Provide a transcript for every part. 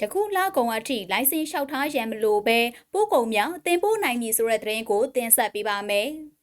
ယခုလကုန်အထိလိုင်စင်လျှောက်ထားရန်မလိုဘဲပို့ကုန်များတင်ပို့နိုင်ပြီဆိုတဲ့သတင်းကိုတင်ဆက်ပေးပါမယ်။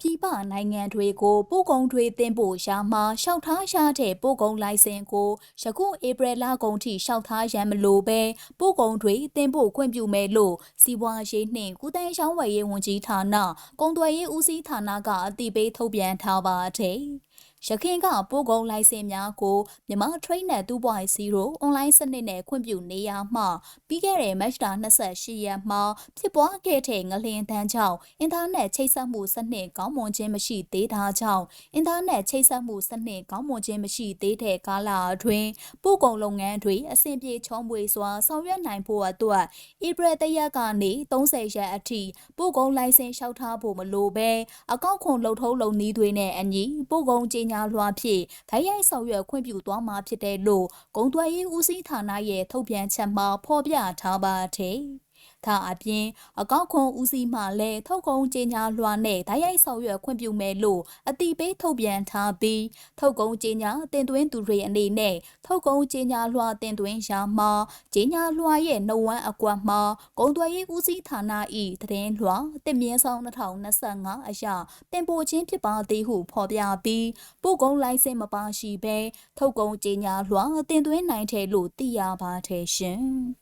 ပြည်ပနိုင်ငံတွေကိုပို့ကုန်တွေတင်ပို့ရာမှာလျှောက်ထားရတဲ့ပို့ကုန်လိုင်စင်ကိုယခုဧပြီလကုန်ထိလျှောက်ထားရန်မလိုဘဲပို့ကုန်တွေတင်ပို့ခွင့်ပြုမယ်လို့စီးပွားရေးနှင့်ကုသရေးရှောင်းဝယ်ရေးဝန်ကြီးဌာနကုန်သွယ်ရေးဦးစီးဌာနကအတည်ပြုထုတ်ပြန်ထားပါတယ်။ ရခိုင်ကပို့ကုန်လိုင်စင်များကိုမြန်မာ Trainer 2.0 online စနစ်နဲ့ခွင့်ပြုနေရမှပြီးခဲ့တဲ့မတ်လ28ရက်မှာဖြစ်ပွားခဲ့တဲ့ငလျင်တန်းကြောင့်အင်တာနက်ချိတ်ဆက်မှုစနစ်ကောင်းမွန်ခြင်းမရှိသေးတာကြောင့်အင်တာနက်ချိတ်ဆက်မှုစနစ်ကောင်းမွန်ခြင်းမရှိသေးတဲ့ကာလအတွင်းပို့ကုန်လုပ်ငန်းတွေအဆင်ပြေချောမွေစွာဆောင်ရွက်နိုင်ဖို့အတွက်ဧပြီတရက်ကနေ30ရက်အထိပို့ကုန်လိုင်စင်လျှောက်ထားဖို့မလိုဘဲအကောက်ခွန်လှုပ်ထုံးလုပ်နည်းတွေနဲ့အညီပို့ကုန်ကြေညာလွှာဖြင့်ဓာတ်ရိုက်ဆောင်ရွက်ခွင့်ပြုသွားမှာဖြစ်တယ်လို့ဂုံသွယ်ရေးဦးစီးဌာနရဲ့ထုတ်ပြန်ချက်မှာဖော်ပြထားပါတယ်။ ဒါအပြင်အကောက်ခွန်ဦးစီးမှလည်းထုတ်ကုန်ကြေညာလွှာနဲ့ဓာတ်ရိုက်ဆောင်ရွက်ခွင့်ပြုမယ်လို့အတိပေးထုတ်ပြန်ထားပြီးထုတ်ကုန်ကြေညာတင်သွင်းသူတွေအနေနဲ့ထုတ်ကုန်ကြေညာလွှာတင်သွင်းရာမှာကြေညာလွှာရဲ့နှုတ်ဝမ်းအကွက်မှာဂုံသွယ်ရေးဦးစီးဌာန၏သတင်းလွှာတင်မြင့်ဆောင်2025အရာတင်ပို့ခြင်းဖြစ်ပါသည်ဟုဖော်ပြပြီးပို့ကုန်လိုင်စင်မပါရှိဘဲထုတ်ကုန်ကြေညာလွှာတင်သွင်းနိုင်တယ်လို့သိရပါတယ်ရှင်။